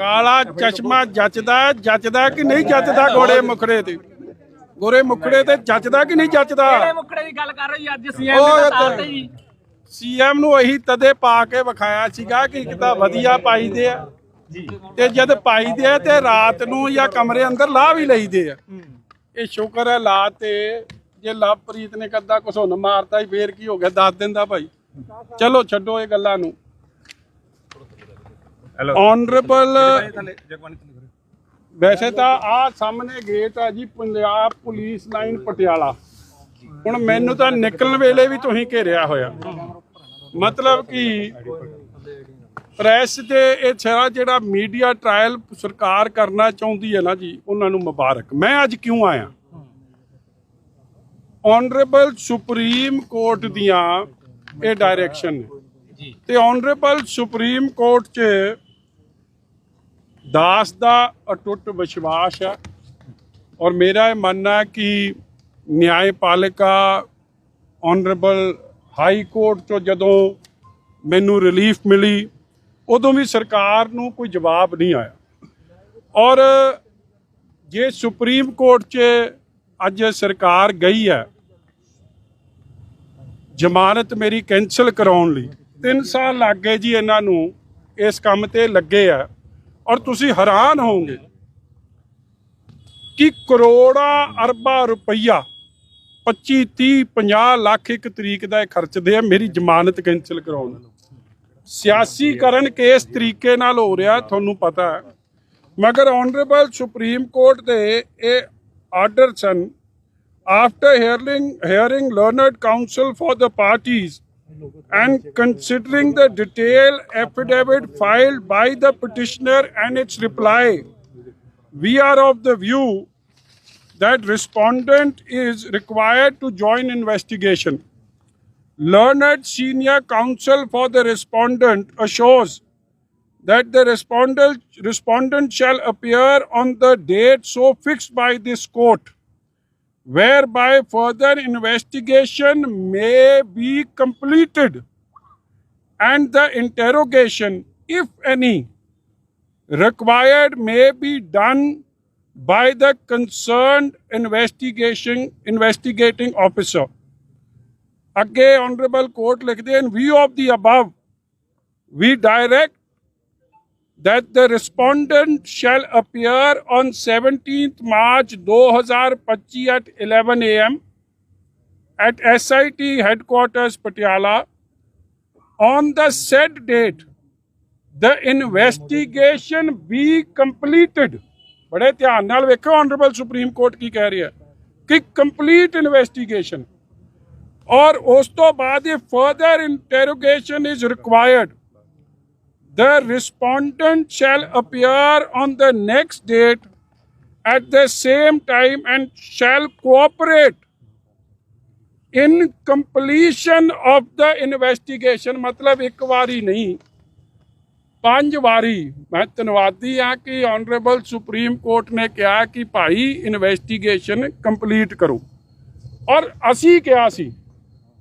ਕਾਲਾ ਚਸ਼ਮਾ ਜੱਚਦਾ ਜੱਚਦਾ ਕਿ ਨਹੀਂ ਜੱਚਦਾ ਗੋਰੇ ਮੁਖੜੇ ਤੇ? ਗੋਰੇ ਮੁਖੜੇ ਤੇ ਜੱਚਦਾ ਕਿ ਨਹੀਂ ਜੱਚਦਾ? ਕਿਹੜੇ ਮੁੱਕੜੇ ਦੀ ਗੱਲ ਕਰ ਰਹੀ ਅੱਜ ਸੀਐਮ ਦੇ ਤਾਰ ਤੇ ਜੀ ਸੀਐਮ ਨੂੰ ਇਹੀ ਤਦੇ ਪਾ ਕੇ ਵਿਖਾਇਆ ਸੀਗਾ ਕਿ ਇੱਕ ਤਾਂ ਵਧੀਆ ਪਾਈਦੇ ਆ। ਤੇ ਜਦ ਪਾਈਦੇ ਆ ਤੇ ਰਾਤ ਨੂੰ ਜਾਂ ਕਮਰੇ ਅੰਦਰ ਲਾ ਵੀ ਲਈਦੇ ਆ। ਇਹ ਸ਼ੁਕਰ ਹੈ ਲਾ ਤੇ ਜੇ ਲਵਪ੍ਰੀਤ ਨੇ ਕੱਦਾ ਕੁਛ ਹੁਣ ਮਾਰਤਾ ਹੀ ਫੇਰ ਕੀ ਹੋ ਗਿਆ? ਦੱਸ ਦਿੰਦਾ ਭਾਈ। ਚਲੋ ਛੱਡੋ ਇਹ ਗੱਲਾਂ ਨੂੰ। ਆਨਰੇਬਲ ਵੈਸੇ ਤਾਂ ਆ ਸਾਹਮਣੇ ਗੇਟ ਆ ਜੀ ਪੰਜਾਬ ਪੁਲਿਸ ਲਾਈਨ ਪਟਿਆਲਾ। ਹੁਣ ਮੈਨੂੰ ਤਾਂ ਨਿਕਲਣ ਵੇਲੇ ਵੀ ਤੁਸੀਂ ਘੇਰਿਆ ਹੋਇਆ। ਮਤਲਬ ਕਿ ਪ੍ਰੈਸ ਤੇ ਇਹ ਸਾਰਾ ਜਿਹੜਾ ਮੀਡੀਆ ਟ੍ਰਾਇਲ ਸਰਕਾਰ ਕਰਨਾ ਚਾਹੁੰਦੀ ਹੈ ਨਾ ਜੀ ਉਹਨਾਂ ਨੂੰ ਮੁਬਾਰਕ। ਮੈਂ ਅੱਜ ਕਿਉਂ ਆਇਆ? ਆਨਰੇਬਲ ਸੁਪਰੀਮ ਕੋਰਟ ਦੀਆਂ ਇਹ ਡਾਇਰੈਕਸ਼ਨ ਨੇ। ਤੇ ਆਨਰੇਬਲ ਸੁਪਰੀਮ ਕੋਰਟ 'ਚ ਦਾਸ ਦਾ ਅਟੁੱਟ ਵਿਸ਼ਵਾਸ ਹੈ ਔਰ ਮੇਰਾ ਇਹ ਮੰਨਣਾ ਹੈ ਕਿ ਨਿਆਂਪਾਲਿਕਾ ਆਨਰੇਬਲ ਹਾਈ ਕੋਰਟ ਤੋਂ ਜਦੋਂ ਮੈਨੂੰ ਰਿਲੀਫ ਮਿਲੀ, ਉਦੋਂ ਵੀ ਸਰਕਾਰ ਨੂੰ ਕੋਈ ਜਵਾਬ ਨਹੀਂ ਆਇਆ। ਔਰ ਜੇ ਸੁਪਰੀਮ ਕੋਰਟ 'ਚ ਅੱਜ ਸਰਕਾਰ ਗਈ ਹੈ, ਜ਼ਮਾਨਤ ਮੇਰੀ ਕੈਂਸਲ ਕਰਾਉਣ ਲਈ 3 ਸਾਲ ਲੱਗ ਗਏ ਜੀ ਇਹਨਾਂ ਨੂੰ, ਇਸ ਕੰਮ ਤੇ ਲੱਗੇ ਆ। ਔਰ ਤੁਸੀਂ ਹੈਰਾਨ ਹੋਵੋਗੇ ਕਿ ਕਰੋੜਾਂ ਅਰਬਾਂ ਰੁਪਈਆ 25 30 50 ਲੱਖ ਇੱਕ ਤਰੀਕ ਦਾ ਇਹ ਖਰਚਦੇ ਆ ਮੇਰੀ ਜ਼ਮਾਨਤ ਕੈਂਸਲ ਕਰਾਉਣ ਸਿਆਸੀਕਰਨ ਕਿਸ ਤਰੀਕੇ ਨਾਲ ਹੋ ਰਿਹਾ, ਤੁਹਾਨੂੰ ਪਤਾ ਹੈ। ਮਗਰ ਆਨਰੇਬਲ ਸੁਪਰੀਮ ਕੋਰਟ ਦੇ ਇਹ ਆਰਡਰ ਸਨ, after hearing hearing learned counsel for the parties and considering the detailed affidavit filed by the petitioner and its reply we are of the view that respondent is required to join investigation. Learned senior counsel for the respondent assures that the respondent respondent shall appear on the date so fixed by this court whereby further investigation may be completed and the interrogation, if any, required may be done by the concerned investigation investigating officer. Again, Honorable Court, in view of the above, we direct that the respondent shall appear on 17th March 2025 at 11 a.m. at SIT headquarters Patiala. On the said date, the investigation be completed. ਬੜੇ ਧਿਆਨ ਨਾਲ ਵੇਖੋ honourable supreme court ਕੀ ਕਹਿ ਰਿਹਾ ਕਿ complete investigation ਔਰ ਉਸ ਤੋਂ ਬਾਅਦ ਇਹ further interrogation is required the respondent shall appear on the next date at the same time and shall cooperate in completion of the investigation ਮਤਲਬ ਇੱਕ ਵਾਰੀ ਨਹੀਂ ਪੰਜ ਵਾਰੀ ਮੈਂ ਧੰਨਵਾਦੀ ਆ ਕਿ ਆਨਰੇਬਲ ਸੁਪਰੀਮ ਕੋਰਟ ਨੇ ਕਿਹਾ ਕਿ ਭਾਈ ਇਨਵੈਸਟੀਗੇਸ਼ਨ ਕੰਪਲੀਟ ਕਰੋ ਔਰ ਅਸੀਂ ਕਿਹਾ ਸੀ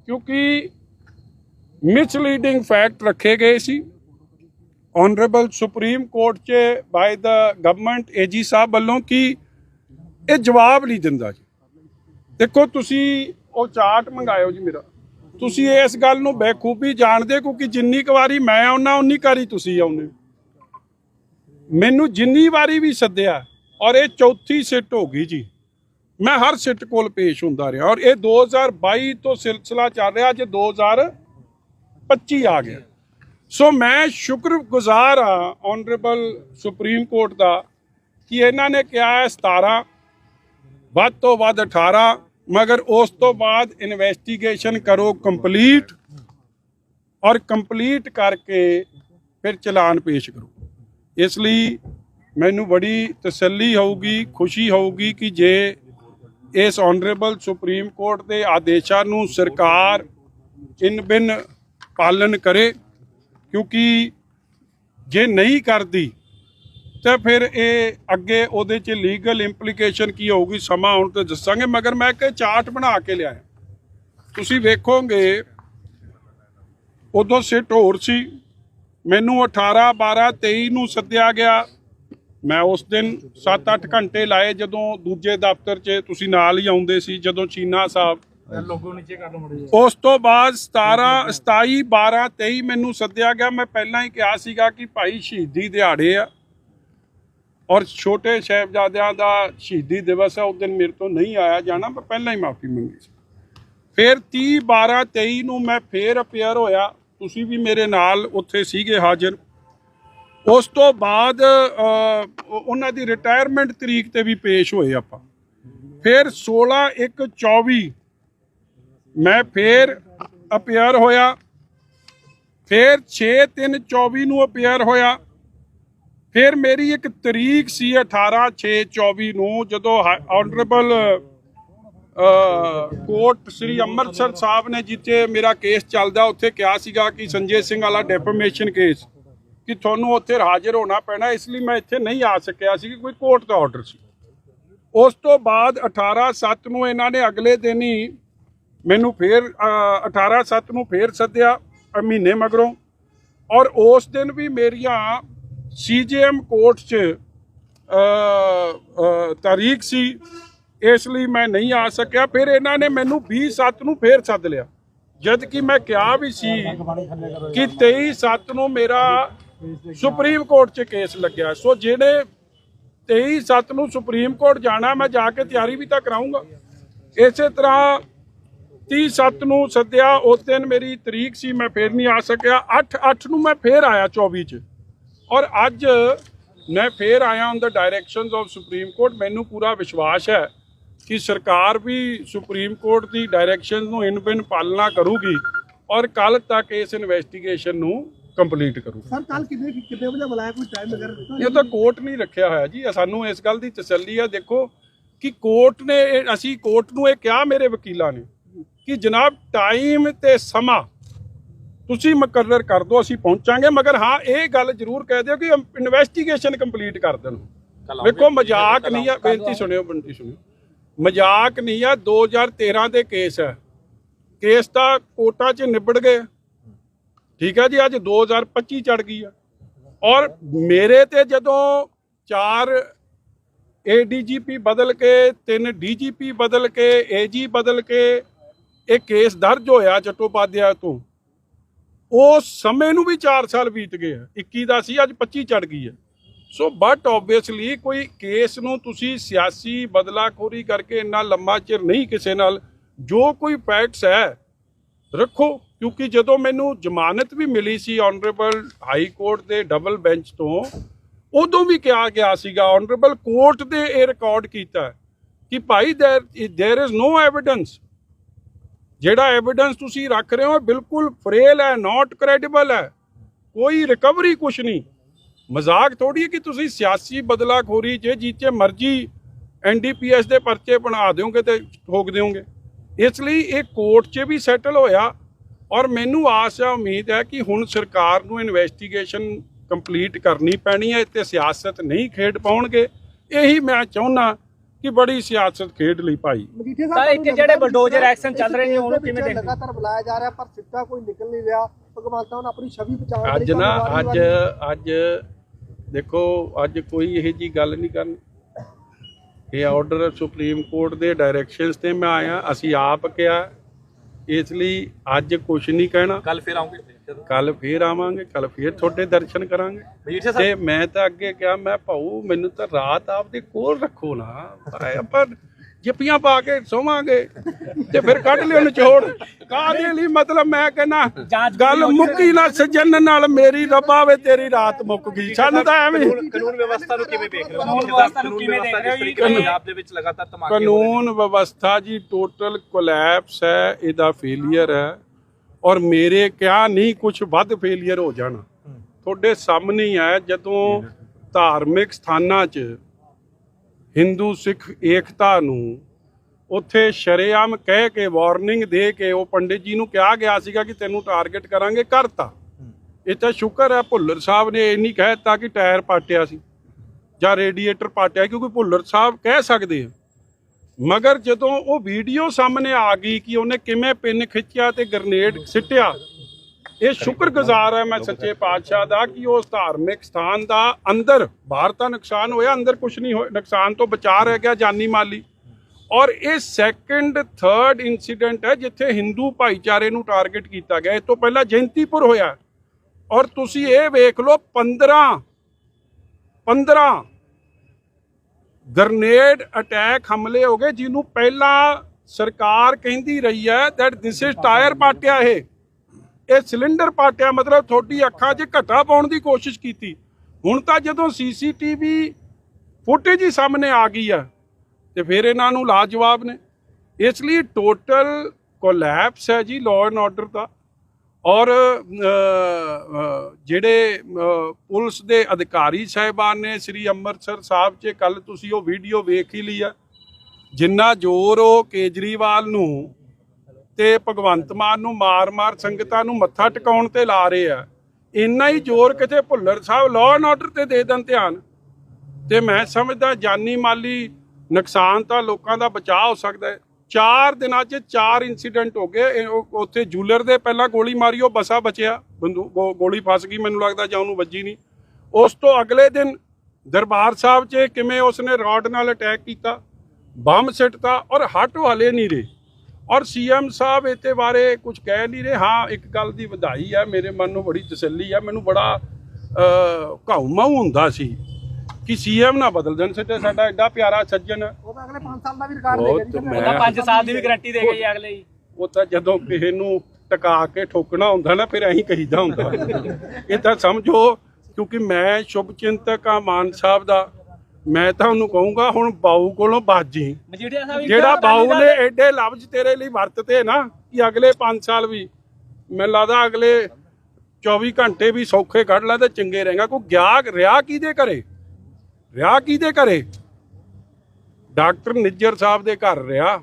ਕਿਉਂਕਿ ਮਿਸਲੀਡਿੰਗ ਫੈਕਟ ਰੱਖੇ ਗਏ ਸੀ ਆਨਰੇਬਲ ਸੁਪਰੀਮ ਕੋਰਟ 'ਚ ਬਾਈ ਦਾ ਗਵਰਨਮੈਂਟ ਏਜੀ ਸਾਹਿਬ ਵੱਲੋਂ ਕਿ ਇਹ ਜਵਾਬ ਨਹੀਂ ਦਿੰਦਾ ਜੀ। ਦੇਖੋ ਤੁਸੀਂ ਉਹ ਚਾਰਟ ਮੰਗਾਇਓ ਜੀ ਮੇਰਾ। ਤੁਸੀਂ ਇਸ ਗੱਲ ਨੂੰ ਬੇਖੂਬੀ ਜਾਣਦੇ ਕਿਉਂਕਿ ਜਿੰਨੀ ਕੁ ਵਾਰੀ ਮੈਂ ਆਉਣਾ ਉਨੀ ਵਾਰੀ ਤੁਸੀਂ ਆਉਂਦੇ ਮੈਨੂੰ ਜਿੰਨੀ ਵਾਰੀ ਵੀ ਸੱਦਿਆ ਔਰ ਇਹ ਚੌਥੀ ਸਿੱਟ ਹੋ ਗਈ ਜੀ। ਮੈਂ ਹਰ ਸਿੱਟ ਕੋਲ ਪੇਸ਼ ਹੁੰਦਾ ਰਿਹਾ ਔਰ ਇਹ 2022 ਤੋਂ ਸਿਲਸਿਲਾ ਚੱਲ ਰਿਹਾ, ਅੱਜ 2025 ਆ ਗਿਆ। ਸੋ ਮੈਂ ਸ਼ੁਕਰਗੁਜ਼ਾਰ ਆ ਆਨਰੇਬਲ ਸੁਪਰੀਮ ਕੋਰਟ ਦਾ, ਕਿ ਇਹਨਾਂ ਨੇ ਕਿਹਾ ਹੈ 17 ਵੱਧ ਤੋਂ ਵੱਧ 18 ਮਗਰ ਉਸ ਤੋਂ ਬਾਅਦ ਇਨਵੈਸਟੀਗੇਸ਼ਨ ਕਰੋ ਕੰਪਲੀਟ ਔਰ ਕੰਪਲੀਟ ਕਰਕੇ ਫਿਰ ਚਲਾਨ ਪੇਸ਼ ਕਰੋ। ਇਸ ਲਈ ਮੈਨੂੰ ਬੜੀ ਤਸੱਲੀ ਹੋਊਗੀ, ਖੁਸ਼ੀ ਹੋਊਗੀ ਕਿ ਜੇ ਇਸ ਆਨਰੇਬਲ ਸੁਪਰੀਮ ਕੋਰਟ ਦੇ ਆਦੇਸ਼ਾਂ ਨੂੰ ਸਰਕਾਰ ਇਨ ਬਿਨ ਪਾਲਨ ਕਰੇ ਕਿਉਂਕਿ ਜੇ ਨਹੀਂ ਕਰਦੀ, ਤਾਂ ਫਿਰ ਇਹ ਅੱਗੇ ਉਹਦੇ 'ਚ ਲੀਗਲ ਇੰਪਲੀਕੇਸ਼ਨ ਕੀ ਹੋਊਗੀ, ਸਮਾਂ ਆਉਣ ਤੇ ਦੱਸਾਂਗੇ, ਮਗਰ ਮੈਂ ਇੱਕ ਚਾਰਟ ਬਣਾ ਕੇ ਲਿਆਇਆ। ਤੁਸੀਂ ਵੇਖੋਗੇ, ਉਦੋਂ ਸਿੱਟ ਹੋਰ ਸੀ। ਮੈਨੂੰ 18 12 23 ਨੂੰ ਸੱਦਿਆ ਗਿਆ। ਮੈਂ ਉਸ ਦਿਨ 7-8 ਘੰਟੇ ਲਾਏ ਜਦੋਂ ਦੂਜੇ ਦਫ਼ਤਰ 'ਚ ਤੁਸੀਂ ਨਾਲ ਹੀ ਆਉਂਦੇ ਸੀ, ਜਦੋਂ ਚੀਨਾ ਸਾਹਿਬ ਲੋਗੋ ਨੀਚੇ ਕਰ ਲਓ ਮੜੀ ਉਸ ਤੋਂ ਬਾਅਦ 17 27 12 23 ਮੈਨੂੰ ਸੱਦਿਆ ਗਿਆ। ਮੈਂ ਪਹਿਲਾਂ ਹੀ ਕਿਹਾ ਸੀਗਾ ਕਿ ਭਾਈ ਸ਼ਹੀਦੀ ਦਿਹਾੜੇ ਆ। ਔਰ ਛੋਟੇ ਸਾਹਿਬਜ਼ਾਦਿਆਂ ਦਾ ਸ਼ਹੀਦੀ ਦਿਵਸ ਹੈ ਉਸ ਦਿਨ ਮੇਰੇ ਤੋਂ ਨਹੀਂ ਆਇਆ ਜਾਣਾ। ਮੈਂ ਪਹਿਲਾਂ ਹੀ ਮਾਫੀ ਮੰਗੀ ਸੀ। ਫਿਰ 30 12 23 ਨੂੰ ਮੈਂ ਫੇਰ ਅਪੀਅਰ ਹੋਇਆ। ਤੁਸੀਂ ਵੀ ਮੇਰੇ ਨਾਲ ਉੱਥੇ ਸੀਗੇ ਹਾਜ਼ਰ। ਉਸ ਤੋਂ ਬਾਅਦ ਉਹਨਾਂ ਦੀ ਰਿਟਾਇਰਮੈਂਟ ਤਰੀਕ ਤੇ ਵੀ ਪੇਸ਼ ਹੋਏ ਆਪਾਂ। ਫਿਰ 16 1 24 ਮੈਂ ਫੇਰ ਅਪੀਅਰ ਹੋਇਆ। ਫਿਰ 6 3 24 ਨੂੰ ਅਪੀਅਰ ਹੋਇਆ। ਫਿਰ ਮੇਰੀ ਇੱਕ ਤਰੀਕ ਸੀ 18 6 24 ਨੂੰ, ਜਦੋਂ ਆਨਰੇਬਲ ਕੋਰਟ ਸ੍ਰੀ ਅੰਮ੍ਰਿਤਸਰ ਸਾਹਿਬ ਨੇ ਜਿੱਥੇ ਮੇਰਾ ਕੇਸ ਚੱਲਦਾ, ਉੱਥੇ ਕਿਹਾ ਸੀਗਾ ਕਿ ਸੰਜੇ ਸਿੰਘ ਵਾਲਾ ਡੈਫਰਮੇਸ਼ਨ ਕੇਸ ਕਿ ਤੁਹਾਨੂੰ ਉੱਥੇ ਹਾਜ਼ਰ ਹੋਣਾ ਪੈਣਾ, ਇਸ ਲਈ ਮੈਂ ਇੱਥੇ ਨਹੀਂ ਆ ਸਕਿਆ ਸੀ, ਕਿ ਕੋਈ ਕੋਰਟ ਦਾ ਆਰਡਰ ਸੀ। ਉਸ ਤੋਂ ਬਾਅਦ 18 7 ਨੂੰ ਇਹਨਾਂ ਨੇ ਅਗਲੇ ਦਿਨ ਹੀ ਮੈਨੂੰ ਫੇਰ 18 7 ਨੂੰ ਫੇਰ ਸੱਦਿਆ ਮਹੀਨੇ ਮਗਰੋਂ। ਔਰ ਉਸ ਦਿਨ ਵੀ ਮੇਰੀਆਂ ਸੀਜੀਐਮ ਕੋਰਟ 'ਚ ਤਾਰੀਖ ਸੀ। ਇਸ ਲਈ ਮੈਂ ਨਹੀਂ ਆ ਸਕਿਆ। ਫਿਰ ਇਹਨਾਂ ਨੇ ਮੈਨੂੰ 20 7 ਨੂੰ ਫੇਰ ਸੱਦ ਲਿਆ। ਜਦ ਕਿ ਮੈਂ ਕਿਹਾ ਵੀ ਸੀ ਕਿ 23 7 ਨੂੰ ਮੇਰਾ ਸੁਪਰੀਮ ਕੋਰਟ 'ਚ ਕੇਸ ਲੱਗਿਆ। ਸੋ ਜਿਹੜੇ 23 7 ਨੂੰ ਸੁਪਰੀਮ ਕੋਰਟ ਜਾਣਾ, ਮੈਂ ਜਾ ਕੇ ਤਿਆਰੀ ਵੀ ਤਾਂ ਕਰਾਉਂਗਾ ਇਸੇ ਤਰ੍ਹਾਂ 30 7 ਨੂੰ ਸੱਦਿਆ ਉਸ ਦਿਨ ਮੇਰੀ ਤਰੀਕ ਸੀ ਮੈਂ ਫੇਰ ਨਹੀਂ ਆ ਸਕਿਆ। 8 8 ਨੂੰ ਮੈਂ ਫੇਰ ਆਇਆ 24 ਚ। ਔਰ ਅੱਜ ਮੈਂ ਫੇਰ ਆਇਆ on the directions of supreme court ਮੈਨੂੰ ਪੂਰਾ ਵਿਸ਼ਵਾਸ ਹੈ ਕਿ ਸਰਕਾਰ ਵੀ ਸੁਪਰੀਮ ਕੋਰਟ ਦੀ ਡਾਇਰੈਕਸ਼ਨ ਨੂੰ ਇਨ ਬਿਨ ਪਾਲਣਾ ਕਰੂਗੀ ਔਰ ਕੱਲ ਤੱਕ ਇਸ ਇਨਵੈਸਟੀਗੇਸ਼ਨ ਨੂੰ ਕੰਪਲੀਟ ਕਰੂਗੀ। ਸਰ ਕੱਲ ਕਿੰਨੇ ਕਿੰਨੇ ਵਜੇ ਬੁਲਾਇਆ ਕੋਈ ਟਾਈਮ ਵਗੈਰਾ ਇਹ ਤਾਂ ਕੋਰਟ ਨਹੀਂ ਰੱਖਿਆ ਹੋਇਆ ਜੀ। ਸਾਨੂੰ ਇਸ ਗੱਲ ਦੀ ਤਸੱਲੀ ਆ। ਦੇਖੋ ਕਿ ਕੋਰਟ ਨੇ ਅਸੀਂ ਕੋਰਟ ਨੂੰ ਇਹ ਕਿਹਾ ਮੇਰੇ ਵਕੀਲਾਂ ਨੇ। ਕਿ ਜਨਾਬ ਟਾਈਮ ਤੇ ਸਮਾਂ ਤੁਸੀਂ ਮੁਕਰਰ ਕਰ ਦਿਓ ਅਸੀਂ ਪਹੁੰਚਾਂਗੇ। ਮਗਰ ਹਾਂ ਇਹ ਗੱਲ ਜ਼ਰੂਰ ਕਹਿ ਦਿਓ ਕਿ ਇਨਵੈਸਟੀਗੇਸ਼ਨ ਕੰਪਲੀਟ ਕਰ ਦੇਣ। ਵੇਖੋ ਮਜ਼ਾਕ ਨਹੀਂ ਆ ਬੇਨਤੀ ਸੁਣਿਓ ਬੇਨਤੀ ਸੁਣਿਓ। ਮਜ਼ਾਕ ਨਹੀਂ ਆ 2013 ਦੇ ਕੇਸ ਹੈ ਕੇਸ ਤਾਂ ਕੋਰਟਾਂ 'ਚ ਨਿਬੜ ਗਏ ਠੀਕ ਹੈ ਜੀ ਅੱਜ 2025 ਚੜ ਗਈ ਆ। ਔਰ ਮੇਰੇ ਤੇ ਜਦੋਂ ਚਾਰ ਏਡੀਜੀਪੀ ਬਦਲ ਕੇ ਤਿੰਨ ਡੀਜੀਪੀ ਬਦਲ ਕੇ ਏਜੀ ਬਦਲ ਕੇ ਇਹ ਕੇਸ ਦਰਜ ਹੋਇਆ ਚਟੋਪਾਧਿਆ ਤੋਂ ਉਸ ਸਮੇਂ ਨੂੰ ਵੀ 4 ਸਾਲ ਬੀਤ ਗਏ ਆ 21 ਦਾ ਸੀ ਅੱਜ 25 ਚੜ ਗਈ ਹੈ ਸੋ ਬਟ ਆਬਵੀਅਸਲੀ ਕੋਈ ਕੇਸ ਨੂੰ ਤੁਸੀਂ ਸਿਆਸੀ ਬਦਲਾਖੋਰੀ ਕਰਕੇ ਇੰਨਾ ਲੰਮਾ ਚਿਰ ਨਹੀਂ ਕਿਸੇ ਨਾਲ ਜੋ ਕੋਈ ਫੈਕਟਸ ਹੈ ਰੱਖੋ ਕਿਉਂਕਿ ਜਦੋਂ ਮੈਨੂੰ ਜ਼ਮਾਨਤ ਵੀ ਮਿਲੀ ਸੀ ਆਨਰੇਬਲ ਹਾਈ ਕੋਰਟ ਦੇ ਡਬਲ ਬੈਂਚ ਤੋਂ ਉਦੋਂ ਵੀ ਕਿਹਾ ਗਿਆ ਸੀਗਾ ਆਨਰੇਬਲ ਕੋਰਟ ਦੇ ਇਹ ਰਿਕਾਰਡ ਕੀਤਾ ਹੈ ਕਿ ਭਾਈ ਦੇਰ देयर इज नो ਐਵੀਡੈਂਸ ਜਿਹੜਾ ਐਵੀਡੈਂਸ ਤੁਸੀਂ ਰੱਖ ਰਹੇ ਹੋ ਬਿਲਕੁਲ ਫਰੇਲ ਹੈ ਨਾਟ ਕ੍ਰੈਡੀਬਲ ਹੈ। ਕੋਈ ਰਿਕਵਰੀ ਕੁਛ ਨਹੀਂ। ਮਜ਼ਾਕ ਥੋੜੀ ਹੈ ਕਿ ਤੁਸੀਂ ਸਿਆਸੀ ਬਦਲਾਖੋਰੀ ਜੇ ਜੀਤੇ ਮਰਜ਼ੀ ਐਨਡੀਪੀਐਸ ਦੇ ਪਰਚੇ ਬਣਾ ਦਿਓਗੇ ਤੇ ਠੋਕ ਦਿਓਗੇ। ਇਸ ਲਈ ਇਹ ਕੋਰਟ 'ਚ ਵੀ ਸੈਟਲ ਹੋਇਆ ਔਰ ਮੈਨੂੰ ਆਸ ਹੈ, ਉਮੀਦ ਹੈ ਕਿ ਹੁਣ ਸਰਕਾਰ ਨੂੰ ਇਨਵੈਸਟੀਗੇਸ਼ਨ ਕੰਪਲੀਟ ਕਰਨੀ ਪੈਣੀ ਹੈ ਤੇ ਸਿਆਸਤ ਨਹੀਂ ਖੇਡ ਪਾਉਣਗੇ। ਇਹੀ ਮੈਂ ਚਾਹੁੰਦਾ ਕਿ ਬੜੀ ਸਿਆਸਤ ਖੇਡ ਲਈ ਭਾਈ। ਮਜੀਠੇ ਸਰ, ਇੱਕ ਜਿਹੜੇ bulldozer action ਚੱਲ ਰਹੇ ਨੇ, ਉਹਨੂੰ ਕਿਵੇਂ ਦੇਖਦੇ? ਲਗਾਤਾਰ ਬੁਲਾਇਆ ਜਾ ਰਿਹਾ ਪਰ ਸਿੱਧਾ ਕੋਈ ਨਿਕਲ ਨਹੀਂ ਰਿਹਾ। ਭਗਵੰਤ ਮਾਨ ਆਪਣੀ ਛਵੀ ਬਚਾਉਣ ਲਈ ਅੱਜ ਨਾ ਅੱਜ ਅੱਜ ਦੇਖੋ ਅੱਜ ਕੋਈ ਇਹੋ ਜੀ ਗੱਲ ਨਹੀਂ ਕਰਨੀ। ਇਹ ਆਰਡਰ ਸੁਪਰੀਮ ਕੋਰਟ ਦੇ ਡਾਇਰੈਕਸ਼ਨਸ ਤੇ ਮੈਂ ਆਇਆ ਅਸੀਂ ਆਪ ਕਿਹਾ ਇਸ ਲਈ ਅੱਜ ਕੁਝ ਨਹੀਂ ਕਹਿਣਾ। ਕੱਲ ਫਿਰ ਆਉਂਗੇ। ਕੱਲ ਫੇਰ ਆਵਾਂਗੇ ਕੱਲ ਫੇਰ ਤੁਹਾਡੇ ਦਰਸ਼ਨ ਕਰਾਂਗੇ। ਤੇ ਮੈਂ ਤਾਂ ਅੱਗੇ ਕਿਹਾ ਮੈਂ ਭਾਊ ਮੈਨੂੰ ਤਾਂ ਰਾਤ ਆਪਦੇ ਕੋਲ ਰੱਖੋ ਨਾ। ਆਪਾਂ ਜੱਪੀਆਂ ਪਾ ਕੇ ਸੋਵਾਂਗੇ ਤੇ ਫਿਰ ਕੱਢ ਲਿਓ ਨਿਚੋੜ। ਕਾਹਦੇ ਲਈ? ਮਤਲਬ ਮੈਂ ਕਹਿੰਦਾ ਜਾਂਚ ਗੱਲ ਮੁੱਕੀ ਨਾ ਸੱਜਣ ਨਾਲ ਮੇਰੀ ਰੱਬਾ ਵੇ ਤੇਰੀ ਰਾਤ ਮੁੱਕ ਗਈ। ਸਾਨੂੰ ਤਾਂ ਐਵੇਂ ਕਾਨੂੰਨ ਵਿਵਸਥਾ ਨੂੰ ਕਿਵੇਂ ਦੇਖ ਰਹੇ ਹੋ? ਕਾਨੂੰਨ ਵਿਵਸਥਾ ਨੂੰ ਕਿਵੇਂ ਦੇਖ ਰਹੇ ਹੋ ਜੀ? ਪੰਜਾਬ ਦੇ ਵਿੱਚ ਲਗਾਤਾਰ ਧਮਾਕੇ। ਕਾਨੂੰਨ ਵਿਵਸਥਾ ਜੀ ਟੋਟਲ ਕੋਲੈਪਸ ਹੈ ਇਹਦਾ ਫੇਲਿਅਰ ਹੈ। ਔਰ ਮੇਰੇ ਕਿਹਾ ਨਹੀਂ ਕੁਝ ਵੱਧ ਫੇਲਿਅਰ ਹੋ ਜਾਣਾ। ਤੁਹਾਡੇ ਸਾਹਮਣੇ ਹੀ ਹੈ ਜਦੋਂ ਧਾਰਮਿਕ ਸਥਾਨਾਂ 'ਚ ਹਿੰਦੂ ਸਿੱਖ ਏਕਤਾ ਨੂੰ ਉੱਥੇ ਸ਼ਰੇਆਮ ਕਹਿ ਕੇ ਵਾਰਨਿੰਗ ਦੇ ਕੇ ਉਹ ਪੰਡਿਤ ਜੀ ਨੂੰ ਕਿਹਾ ਗਿਆ ਸੀਗਾ ਕਿ ਤੈਨੂੰ ਟਾਰਗੇਟ ਕਰਾਂਗੇ ਕਰਤਾ। ਇਹ ਤਾਂ ਸ਼ੁਕਰ ਹੈ ਭੁੱਲਰ ਸਾਹਿਬ ਨੇ ਇੰਨੀ ਕਹਿ ਦਿੱਤਾ ਕਿ ਟਾਇਰ ਪਾਟਿਆ ਸੀ ਜਾਂ ਰੇਡੀਏਟਰ ਪਾਟਿਆ ਕਿਉਂਕਿ ਭੁੱਲਰ ਸਾਹਿਬ ਕਹਿ ਸਕਦੇ ਆ। ਮਗਰ ਜਦੋਂ ਉਹ ਵੀਡੀਓ ਸਾਹਮਣੇ ਆ ਗਈ ਕਿ ਉਹਨੇ ਕਿਵੇਂ ਪਿੰਨ ਖਿੱਚਿਆ ਤੇ ਗ੍ਰਨੇਡ ਸਿੱਟਿਆ, ਇਹ ਸ਼ੁਕਰਗੁਜ਼ਾਰ ਹੈ ਮੈਂ ਸੱਚੇ ਪਾਤਸ਼ਾਹ ਦਾ ਕਿ ਉਸ ਧਾਰਮਿਕ ਸਥਾਨ ਦਾ ਅੰਦਰ ਬਾਹਰ ਤਾਂ ਨੁਕਸਾਨ ਹੋਇਆ, ਅੰਦਰ ਕੁਝ ਨਹੀਂ ਹੋਇਆ, ਨੁਕਸਾਨ ਤੋਂ ਬਚਾ ਰਹਿ ਗਿਆ ਜਾਨੀ ਮਾਲੀ। ਔਰ ਇਹ ਸੈਕੰਡ ਥਰਡ ਇਨਸੀਡੈਂਟ ਹੈ ਜਿੱਥੇ ਹਿੰਦੂ ਭਾਈਚਾਰੇ ਨੂੰ ਟਾਰਗੇਟ ਕੀਤਾ ਗਿਆ। ਇਸ ਤੋਂ ਪਹਿਲਾਂ ਜੈਂਤੀਪੁਰ ਹੋਇਆ। ਔਰ ਤੁਸੀਂ ਇਹ ਵੇਖ ਲਓ 15 15 ਗ੍ਰਨੇਡ ਅਟੈਕ ਹਮਲੇ ਹੋ ਗਏ, ਜਿਹਨੂੰ ਪਹਿਲਾਂ ਸਰਕਾਰ ਕਹਿੰਦੀ ਰਹੀ ਹੈ ਦੈਟ ਦਿਸ ਇਜ਼ ਟਾਇਰ ਪਾਟਿਆ ਇਹ। ਇਹ ਸਿਲੰਡਰ ਪਾਟਿਆ, ਮਤਲਬ ਤੁਹਾਡੀ ਅੱਖਾਂ 'ਚ ਘਟਾ ਪਾਉਣ ਦੀ ਕੋਸ਼ਿਸ਼ ਕੀਤੀ। ਹੁਣ ਤਾਂ ਜਦੋਂ ਸੀਸੀਟੀਵੀ ਫੁਟੇਜ ਹੀ ਸਾਹਮਣੇ ਆ ਗਈ ਆ, ਤੇ ਫਿਰ ਇਹਨਾਂ ਨੂੰ ਲਾਜਵਾਬ ਨੇ। ਇਸ ਲਈ ਟੋਟਲ ਕੋਲੈਪਸ ਹੈ ਜੀ ਲਾਅ ਐਂਡ ਆਰਡਰ ਦਾ। ਔਰ ਜਿਹੜੇ ਪੁਲਿਸ ਦੇ ਅਧਿਕਾਰੀ ਸਾਹਿਬਾਨ ਨੇ, ਸ੍ਰੀ ਅੰਮ੍ਰਿਤਸਰ ਸਾਹਿਬ 'ਚ ਕੱਲ ਤੁਸੀਂ ਉਹ ਵੀਡੀਓ ਵੇਖ ਹੀ ਲਈ ਆ। ਜਿੰਨਾ ਜ਼ੋਰ ਉਹ ਕੇਜਰੀਵਾਲ ਨੂੰ ਤੇ ਭਗਵੰਤ ਮਾਨ ਨੂੰ ਮਾਰ-ਮਾਰ ਸੰਗਤਾਂ ਨੂੰ ਮੱਥਾ ਟਿਕਾਉਣ ਤੇ ਲਾ ਰਹੇ ਆ, ਇੰਨਾ ਹੀ ਜ਼ੋਰ ਕਿਤੇ Bhullar Sahib law and order ਤੇ ਦੇ ਦੇਣ ਧਿਆਨ। ਤੇ ਮੈਂ ਸਮਝਦਾ ਜਾਨੀ ਮਾਲੀ ਨੁਕਸਾਨ ਤਾਂ ਲੋਕਾਂ ਦਾ ਬਚਾਅ ਹੋ ਸਕਦਾ ਹੈ। ਚਾਰ ਦਿਨਾਂ 'ਚ ਚਾਰ ਇਨਸੀਡੈਂਟ ਹੋ ਗਏ। ਉੱਥੇ ਜੂਲਰ ਦੇ ਪਹਿਲਾਂ ਗੋਲੀ ਮਾਰੀ, ਉਹ ਬਸਾ ਬਚਿਆ। ਬੰਦੂ ਗੋ- ਗੋਲੀ ਫਸ ਗਈ, ਮੈਨੂੰ ਲੱਗਦਾ ਜਾਂ ਉਹਨੂੰ ਵੱਜੀ ਨਹੀਂ। ਉਸ ਤੋਂ ਅਗਲੇ ਦਿਨ ਦਰਬਾਰ ਸਾਹਿਬ 'ਚ ਕਿਵੇਂ ਉਸਨੇ ਰੌਡ ਨਾਲ ਅਟੈਕ ਕੀਤਾ, ਬੰਬ ਸਿੱਟਤਾ ਔਰ ਹਟ ਵਾਲੇ ਨਹੀਂ ਰਹੇ। ਔਰ ਸੀਐਮ ਸਾਹਿਬ ਇਹਦੇ ਬਾਰੇ ਕੁਝ ਕਹਿ ਨਹੀਂ ਰਹੇ। ਹਾਂ, ਇੱਕ ਗੱਲ ਦੀ ਵਧਾਈ ਹੈ ਮੇਰੇ ਮਨ ਨੂੰ ਬੜੀ ਤਸੱਲੀ ਹੈ ਮੈਨੂੰ ਬੜਾ ਘਾਉਮਾਉ ਹੁੰਦਾ ਸੀ। ਕਿ ਸੀਐਮ ਨਾ ਬਦਲ ਦੇਣ ਸਿੱਟੇ ਸਾਡਾ ਐਡਾ ਪਿਆਰਾ ਸੱਜਣ। ਉਹ ਤਾਂ ਅਗਲੇ 5 ਸਾਲ ਦਾ ਵੀ ਰਿਕਾਰਡ ਲੈ ਬਹੁਤ ਗਿਆ ਜੀ ਮੈਂ- ਉਹਦਾ 5 ਸਾਲ ਦੀ ਵੀ ਗਾਰੰਟੀ ਦੇ ਗਈ ਅਗਲੇ ਹੀ ਉਹ ਤਾਂ ਜਦੋਂ ਕਿਸੇ ਨੂੰ ਟਿਕਾ ਕੇ ਠੋਕਣਾ ਹੁੰਦਾ ਨਾ ਫਿਰ ਐਂ ਕਹੀਦਾ ਹੁੰਦਾ। ਇਹ ਤਾਂ ਸਮਝੋ ਕਿਉਂਕਿ ਮੈਂ ਸ਼ੁਭ ਚਿੰਤਕ ਆ ਮਾਨ ਸਾਹਿਬ ਦਾ। ਮੈਂ ਤਾਂ ਉਹਨੂੰ ਕਹੂੰਗਾ ਹੁਣ ਬਾਊ ਕੋਲੋਂ ਬਾਜੀ। ਜਿਹੜਾ ਬਾਊ ਨੇ ਐਡੇ ਲਫ਼ਜ਼ ਤੇਰੇ ਲਈ ਵਰਤਤੇ ਨਾ ਕਿ ਅਗਲੇ 5 ਸਾਲ ਵੀ ਮੈਨੂੰ ਲੱਗਦਾ ਅਗਲੇ 24 ਘੰਟੇ ਵੀ ਸੌਖੇ ਕੱਢ ਲੈ ਤੇ ਚੰਗੇ ਰਹੇਗਾ। ਕੋਈ ਗਿਆ ਰਿਆ ਕਿਹਦੇ ਘਰੇ? ਰਿਹਾ ਕਿਹਦੇ ਘਰੇ? ਡਾਕਟਰ ਨਿੱਜਰ ਸਾਹਿਬ ਦੇ ਘਰ ਰਿਹਾ।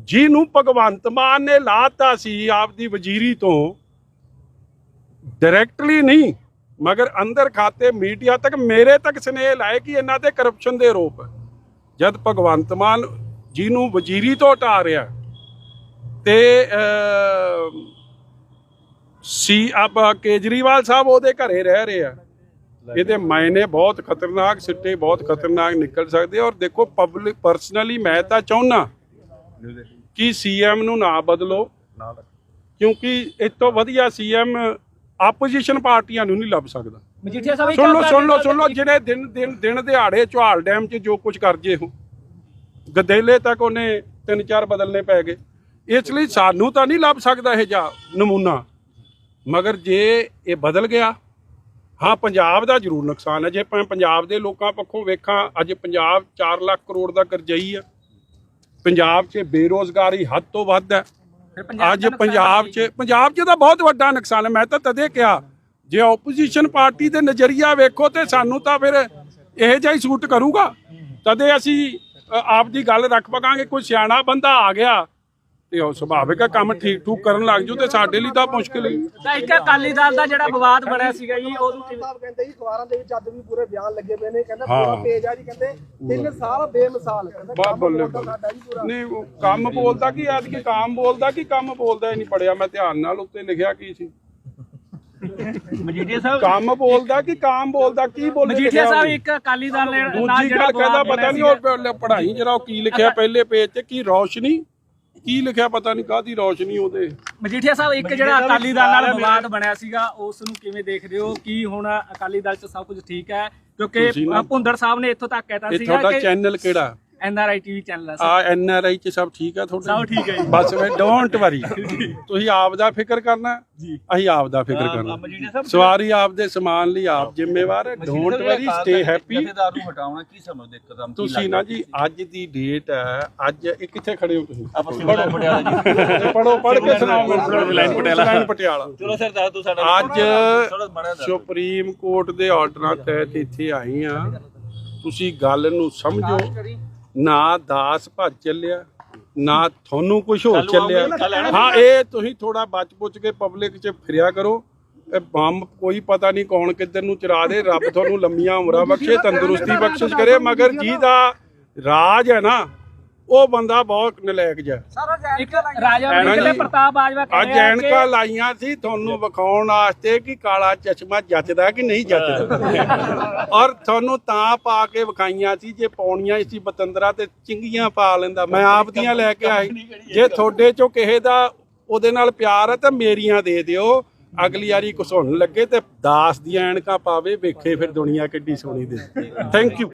ਜਿਹਨੂੰ ਭਗਵੰਤ ਮਾਨ ਨੇ ਲਾਤਾ ਸੀ ਆਪਦੀ ਵਜ਼ੀਰੀ ਤੋਂ ਡਾਇਰੈਕਟਲੀ ਨਹੀਂ, ਮਗਰ ਅੰਦਰ ਖਾਤੇ ਮੀਡੀਆ ਤੱਕ ਮੇਰੇ ਤੱਕ ਸਨੇਹ ਲਾਏ ਕਿ ਇਹਨਾਂ ਤੇ ਕਰਪਸ਼ਨ ਦੇ ਆਰੋਪ ਜਦ ਭਗਵੰਤ ਮਾਨ ਜਿਹਨੂੰ ਵਜ਼ੀਰੀ ਤੋਂ ਹਟਾ ਰਿਹਾ, ਤੇ ਸੀ, ਆਪ ਕੇਜਰੀਵਾਲ ਸਾਹਿਬ ਉਹਦੇ ਘਰੇ ਰਹਿ ਰਹੇ ਆ। ਇਹਦੇ ਮਾਇਨੇ ਬਹੁਤ ਖਤਰਨਾਕ ਸਿੱਟੇ ਬਹੁਤ ਖਤਰਨਾਕ ਨਿਕਲ ਸਕਦੇ ਔਰ ਦੇਖੋ ਪਬਲਿਕ ਪਰਸਨਲੀ ਮੈਂ ਤਾਂ ਚਾਹੁੰਨਾ ਕਿ ਸੀਐਮ ਨੂੰ ਨਾ ਬਦਲੋ। ਕਿਉਂਕਿ ਇਸ ਤੋਂ ਵਧੀਆ ਸੀਐਮ ਆਪੋਜੀਸ਼ਨ ਪਾਰਟੀਆਂ ਨੂੰ ਨਹੀਂ ਲੱਭ ਸਕਦਾ। ਮਜੀਠੀਆ ਸਾਹਿਬ ਸੁਣ ਲਓ ਸੁਣ ਲਓ ਸੁਣ ਲਓ ਜਿਹੜੇ ਦਿਨ ਦਿਨ ਦਿਨ ਦਿਹਾੜੇ ਚੌਹਾਲ ਡੈਮ 'ਚ ਜੋ ਕੁਝ ਕਰ ਜੇ ਹੋ ਗਦੇਲੇ ਤੱਕ ਉਹਨੇ ਤਿੰਨ ਚਾਰ ਬਦਲਨੇ ਪੈ ਗਏ। ਇਸ ਲਈ ਸਾਨੂੰ ਤਾਂ ਨਹੀਂ ਲੱਭ ਸਕਦਾ ਇਹ ਜਾ ਨਮੂਨਾ। ਮਗਰ ਜੇ ਇਹ ਬਦਲ ਗਿਆ ਹਾਂ ਪੰਜਾਬ ਦਾ ਜ਼ਰੂਰ ਨੁਕਸਾਨ ਹੈ। ਜੇ ਆਪਾਂ ਪੰਜਾਬ ਦੇ ਲੋਕਾਂ ਪੱਖੋਂ ਵੇਖਾਂ ਅੱਜ ਪੰਜਾਬ 4 ਲੱਖ ਕਰੋੜ ਦਾ ਕਰਜ਼ਈ ਆ। ਪੰਜਾਬ 'ਚ ਬੇਰੋਜ਼ਗਾਰੀ ਹੱਦ ਤੋਂ ਵੱਧ ਹੈ। ਅੱਜ ਪੰਜਾਬ 'ਚ ਪੰਜਾਬ 'ਚ ਤਾਂ ਬਹੁਤ ਵੱਡਾ ਨੁਕਸਾਨ ਹੈ। ਮੈਂ ਤਾਂ ਤਦੇ ਕਿਹਾ ਜੇ ਆਪੋਜੀਸ਼ਨ ਪਾਰਟੀ ਦੇ ਨਜ਼ਰੀਆ ਵੇਖੋ ਤੇ ਸਾਨੂੰ ਤਾਂ ਫਿਰ ਇਹ ਜਿਹਾ ਹੀ ਸੂਟ ਕਰੂਗਾ। ਤਦੇ ਅਸੀਂ ਆਪ ਦੀ ਗੱਲ ਰੱਖ ਪਕਾਂਗੇ। ਕੋਈ ਸਿਆਣਾ ਬੰਦਾ ਆ ਗਿਆ ਤੇ ਉਹ ਸੁਭਾਵਿਕ ਹੈ ਕੰਮ ਠੀਕ ਠੂਕ ਕਰਨ ਲੱਗ ਜੂ ਤੇ ਸਾਡੇ ਲਈ ਤਾਂ ਮੁਸ਼ਕਿਲ ਹੀ। ਤਾਂ ਇੱਕ ਅਕਾਲੀ ਦਲ ਦਾ ਜਿਹੜਾ ਵਿਵਾਦ ਬਣਿਆ ਸੀਗਾ ਜੀ ਉਹਨੂੰ ਮਾਨ ਸਾਹਿਬ ਕਹਿੰਦੇ ਜੀ ਅਖਬਾਰਾਂ ਦੇ ਵਿੱਚ ਅੱਜ ਵੀ ਪੂਰੇ ਬਿਆਨ ਲੱਗੇ ਪਏ ਨੇ ਕਹਿੰਦਾ ਹਾਂ। ਪੂਰਾ ਪੇਜ ਆ ਜੀ ਕਹਿੰਦੇ ਤਿੰਨ ਸਾਲ ਬੇਮਿਸਾਲ ਕਹਿੰਦਾ ਬਾ ਕੰਮ ਬੱਲੇ ਬੋਲਦਾ ਸਾਡਾ ਜੀ ਪੂਰਾ। ਨਹੀਂ ਉਹ ਕੰਮ ਬੋਲਦਾ ਕੀ ਅੱਜ ਕੀ ਕੰਮ ਬੋਲਦਾ ਕੀ ਕੰਮ ਬੋਲਦਾ ਹੀ ਨਹੀਂ ਪੜਿਆ। ਮੈਂ ਧਿਆਨ ਨਾਲ ਉੱਤੇ ਲਿਖਿਆ ਕੀ ਸੀ। ਮਜੀਠੀਆ ਸਾਹਿਬ ਕੰਮ ਬੋਲਦਾ ਕੀ ਕੰਮ ਬੋਲਦਾ ਕੀ ਬੋਲੇ ਮਜੀਠੀਆ ਸਾਹਿਬ ਇੱਕ ਅਕਾਲੀ ਦਲ ਨੇ ਨਾਲ ਦੂਜੀ ਜਿਹੜਾ ਗੱਲ ਕਹਿੰਦਾ ਵਿਵਾਦ ਪਤਾ ਨਹੀਂ ਬਣਿਆ ਉਹ ਪ- ਪੜ੍ਹਾਈ ਜਰਾ ਉਹ ਕੀ ਲਿਖਿਆ ਪਹਿਲੇ ਪੇਜ ਤੇ ਕੀ ਰੌਸ਼ਨੀ ਕੀ ਲਿਖਿਆ ਪਤਾ ਨਹੀਂ ਕਾਦੀ ਰੌਸ਼ਨੀ ਉਹਦੇ? ਮਜੀਠੀਆ ਸਾਹਿਬ ਇੱਕ ਜਿਹੜਾ ਅਕਾਲੀ ਦਲ ਨਾਲ ਵਿਵਾਦ ਬਣਿਆ ਸੀਗਾ ਉਸ ਨੂੰ ਕਿਵੇਂ ਦੇਖਦੇ ਹੋ? ਕੀ ਹੁਣ ਅਕਾਲੀ ਦਲ 'ਚ ਸਭ ਕੁਝ ਠੀਕ ਹੈ? ਕਿਉਂਕਿ ਭੁੰਦਰ ਸਾਹਿਬ ਨੇ ਇੱਥੋਂ ਤੱਕ ਕਹਿਤਾ ਸੀਗਾ ਤੁਹਾਡਾ ਕਿ ਚੈਨਲ ਕਿਹੜਾ? ਐਨਆਰਆਈ ਟੀਵੀ ਚੈਨਲ ਹੈ ਆ ਐਨ ਆਰ ਆਈ ਚ ਸਭ ਠੀਕ ਆ ਤੁਹਾਡਾ? ਸਭ ਠੀਕ ਹੈ ਜੀ। ਬਸ ਵੇ ਡੋਂਟ ਵਰੀ ਤੁਸੀਂ ਆਪ ਦਾ ਫਿਕਰ ਕਰਨਾ। ਜੀ। ਅਸੀਂ ਆਪ ਦਾ ਫਿਕਰ ਕਰਨਾ। ਸਵਾਰੀ ਆਪ ਦੇ ਸਮਾਨ ਲਈ ਆਪ ਜ਼ਿੰਮੇਵਾਰ ਹੈ। ਡੋਂਟ ਵਰੀ ਸਟੇ ਹੈਪੀ ਜਥੇਦਾਰ ਨੂੰ ਹਟਾਉਣਾ ਕੀ ਸਮਝਦੇ ਇੱਕਦਮ ਕੀ ਤੁਸੀਂ ਨਾ ਜੀ ਅੱਜ ਦੀ ਡੇਟ ਹੈ। ਅੱਜ ਇਹ ਕਿੱਥੇ ਖੜੇ ਹੋ ਤੁਸੀਂ? ਆਪਾਂ ਸਿਵਲ ਪਟਿਆਲਾ ਜੀ। ਪੜੋ ਪੜ ਕੇ ਸੁਣਾਓ ਮੈਨੂੰ। ਲਾਈਨ ਪਟਿਆਲਾ। ਲਾਈਨ ਪਟਿਆਲਾ। ਚਲੋ ਸਰ ਦੱਸ ਦੋ ਸਾਡਾ ਅੱਜ ਸੁਪਰੀਮ ਕੋਰਟ ਦੇ ਆਰਡਰਾਂ ਤਹਿਤ ਇੱਥੇ ਆਈ ਆ। ਤੁਸੀਂ ਗੱਲ ਨੂੰ ਸਮਝੋ। ਨਾ ਦਾਸ ਭੱਜ ਚੱਲਿਆ ਨਾ ਤੁਹਾਨੂੰ ਕੁਝ ਹੋਰ ਚੱਲਿਆ। ਹਾਂ ਇਹ ਤੁਸੀਂ ਥੋੜਾ ਬਚ ਪੁੱਛ ਕੇ ਪਬਲਿਕ 'ਚ ਫਿਰਿਆ ਕਰੋ। ਇਹ ਬੰਬ ਕੋਈ ਪਤਾ ਨਹੀਂ ਕੌਣ ਕਿੱਧਰ ਨੂੰ ਚਰਾ ਦੇ ਰੱਬ ਤੁਹਾਨੂੰ ਲੰਮੀਆਂ ਉਮਰਾਂ ਬਖਸ਼ੇ ਤੰਦਰੁਸਤੀ ਬਖਸ਼ਿਸ਼ ਕਰੇ ਮਗਰ ਜਿਹਦਾ ਰਾਜ ਹੈ ਨਾ ਉਹ ਬੰਦਾ ਬਹੁਤ ਨਲਾਇਕ ਜਿਹਾ। ਇੱਕ ਰਾਜਾ ਹਾਂਜੀ। ਪ੍ਰਤਾਪ ਬਾਜਵਾ ਕਹਿ ਅੱਜ ਰਿਹਾ ਕਿ ਐਨਕਾਂ ਲਾਈਆਂ ਸੀ ਤੁਹਾਨੂੰ ਵਿਖਾਉਣ ਵਾਸਤੇ ਕਿ ਕਾਲਾ ਚਸ਼ਮਾ ਜੱਚਦਾ ਕਿ ਨਹੀਂ ਜੱਚਦਾ। ਔਰ ਤੁਹਾਨੂੰ ਤਾਂ ਪਾ ਕੇ ਵਿਖਾਈਆਂ ਸੀ ਜੇ ਪਾਉਣੀਆਂ ਸੀ ਬਤੰਦਰਾ ਤੇ ਚਿੰਗੀਆਂ ਪਾ ਲੈਂਦਾ। ਮੈਂ ਆਪ ਦੀਆਂ ਲੈ ਕੇ ਆਈ। ਜੇ ਤੁਹਾਡੇ ਚੋਂ ਕਿਸੇ ਦਾ ਉਹਦੇ ਨਾਲ ਪਿਆਰ ਹੈ ਤਾਂ ਮੇਰੀਆਂ ਦੇ ਦਿਓ। ਅਗਲੀ ਵਾਰੀ ਘੁਸਾਉਣ ਲੱਗੇ ਤੇ ਦਾਸ ਦੀਆਂ ਐਨਕਾਂ ਪਾਵੇ ਵੇਖੇ ਫਿਰ ਦੁਨੀਆ ਕਿੱਡੀ ਸੋਹਣੀ ਦੇ। Thank you